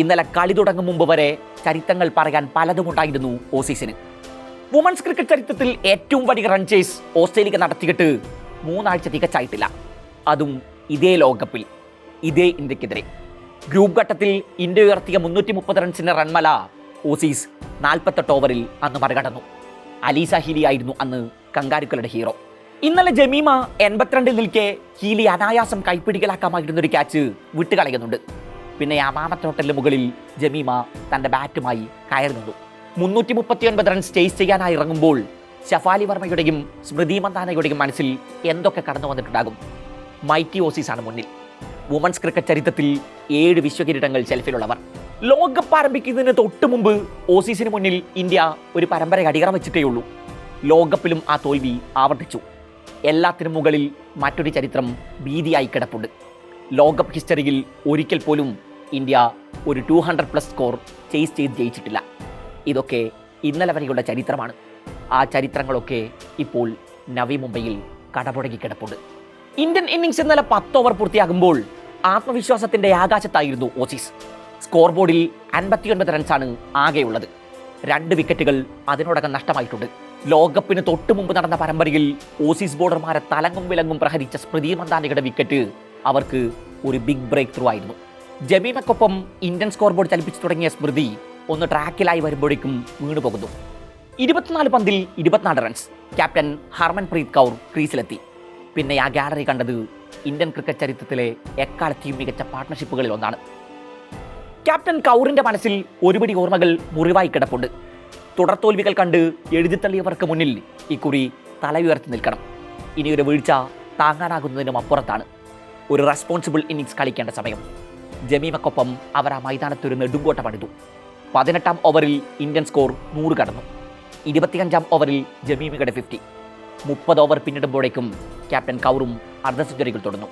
ഇന്നലെ കളി തുടങ്ങും മുമ്പ് വരെ ചരിത്രങ്ങൾ പറയാൻ പലതുമുണ്ടായിരുന്നു ഓസീസിന്. വുമൺസ് ക്രിക്കറ്റ് ചരിത്രത്തിൽ ഏറ്റവും വലിയ റൺ ചേസ് ഓസ്ട്രേലിയ നടത്തിയിട്ട് മൂന്നാഴ്ച തികച്ചായിട്ടില്ല. അതും ഇതേ ലോകകപ്പിൽ ഇതേ ഇന്ത്യക്കെതിരെ. ഗ്രൂപ്പ് ഘട്ടത്തിൽ ഇന്ത്യ ഉയർത്തിയ മുന്നൂറ്റി മുപ്പത് റൺസിന്റെ റൺമല ഓസീസ് നാൽപ്പത്തെട്ട് ഓവറിൽ അന്ന് മറികടന്നു. അലീസ ഹീലി ആയിരുന്നു അന്ന് കങ്കാരുക്കളുടെ ഹീറോ ഇന്നലെ ജമീമ എൺപത്തിരണ്ടിൽ നിൽക്കെ ഹീലി അനായാസം കൈപ്പിടികളാക്കാമായിരുന്നൊരു ക്യാച്ച് വിട്ടുകളയുന്നുണ്ട്. പിന്നെ അമാമത്തോട്ടലിന് മുകളിൽ ജമീമ തന്റെ ബാറ്റുമായി കയറി നിന്നു മുന്നൂറ്റി മുപ്പത്തിയൊൻപത് റൺസ് ചേസ് ചെയ്യാനായി ഇറങ്ങുമ്പോൾ ഷഫാലി വർമ്മയുടെയും സ്മൃതി മന്ദാനയുടെയും മനസ്സിൽ എന്തൊക്കെ കടന്നു വന്നിട്ടുണ്ടാകും? മൈറ്റി ഓസീസാണ് മുന്നിൽ. വുമൻസ് ക്രിക്കറ്റ് ചരിത്രത്തിൽ ഏഴ് വിശ്വകിരീടങ്ങൾ ഷെൽഫിലുള്ളവർ. ലോകകപ്പ് ആരംഭിക്കുന്നതിന് തൊട്ട് മുമ്പ് ഓസീസിന് മുന്നിൽ ഇന്ത്യ ഒരു പരമ്പര വെച്ചിട്ടേ ഉള്ളൂ ലോകകപ്പിലും ആ തോൽവി ആവർത്തിച്ചു. എല്ലാത്തിനും മുകളിൽ മറ്റൊരു ചരിത്രം ഭീതിയായി കിടപ്പുണ്ട്. ലോകകപ്പ് ഹിസ്റ്ററിയിൽ ഒരിക്കൽ പോലും ഇന്ത്യ ഒരു two hundred plus score chase ചെയ്ത് ജയിച്ചിട്ടില്ല. ഇതൊക്കെ ഇന്നലെ വരെയുള്ള ചരിത്രമാണ്. ആ ചരിത്രങ്ങളൊക്കെ ഇപ്പോൾ നവി മുംബൈയിൽ കടപുഴകി കിടപ്പുണ്ട്. ഇന്ത്യൻ ഇന്നിങ്സ് ഇന്നലെ പത്ത് ഓവർ പൂർത്തിയാകുമ്പോൾ ആത്മവിശ്വാസത്തിന്റെ ആകാശത്തായിരുന്നു ഓസീസ്. സ്കോർ ബോർഡിൽ അൻപത്തിയൊൻപത് റൺസാണ് ആകെയുള്ളത്. രണ്ട് വിക്കറ്റുകൾ അതിനോടകം നഷ്ടമായിട്ടുണ്ട്. ലോകകപ്പിന് തൊട്ടു മുമ്പ് നടന്ന പരമ്പരയിൽ ഓസീസ് ബോർഡർമാരെ തലങ്ങും വിലങ്ങും പ്രഹരിച്ച സ്മൃതി മന്ദാനയുടെ വിക്കറ്റ് അവർക്ക് ഒരു ബിഗ് ബ്രേക്ക് ത്രൂ ആയിരുന്നു. ജമീമക്കൊപ്പം ഇന്ത്യൻ സ്കോർ ബോർഡ് ചലിപ്പിച്ചു തുടങ്ങിയ സ്മൃതി ഒന്ന് ട്രാക്കിലായി വരുമ്പോഴേക്കും വീണു പോകുന്നു. ഇരുപത്തിനാല് പന്തിൽ ഇരുപത്തിനാല് റൺസ് ക്യാപ്റ്റൻ ഹർമൻപ്രീത് കൗർ ക്രീസിലെത്തി. പിന്നെ ആ ഗാലറി കണ്ടത് ഇന്ത്യൻ ക്രിക്കറ്റ് ചരിത്രത്തിലെ എക്കാലത്തെയും മികച്ച പാർട്ട്ണർഷിപ്പുകളിൽ ഒന്നാണ്. ക്യാപ്റ്റൻ കൗറിന്റെ മനസ്സിൽ ഒരുപിടി ഓർമ്മകൾ മുറിവായി കിടപ്പുണ്ട്. തുടർ തോൽവികൾ കണ്ട് എഴുതിത്തള്ളിയവർക്ക് മുന്നിൽ ഇക്കുറി തല ഉയർത്തി നിൽക്കണം. ഇനിയൊരു വീഴ്ച താങ്ങാനാകുന്നതിനും അപ്പുറത്താണ്. ഒരു റെസ്പോൺസിബിൾ ഇന്നിങ്സ് കളിക്കേണ്ട സമയം. ജമീമക്കൊപ്പം അവർ ആ മൈതാനത്തൊരു നെടുങ്കോട്ട പണിതു. പതിനെട്ടാം ഓവറിൽ ഇന്ത്യൻ സ്കോർ നൂറ് കടന്നു. ഇരുപത്തിയഞ്ചാം ഓവറിൽ ജമീമയുടെ ഫിഫ്റ്റി മുപ്പത് ഓവർ പിന്നിടുമ്പോഴേക്കും ക്യാപ്റ്റൻ കൗറും അർദ്ധ സെഞ്ചുറികൾ തുടർന്നു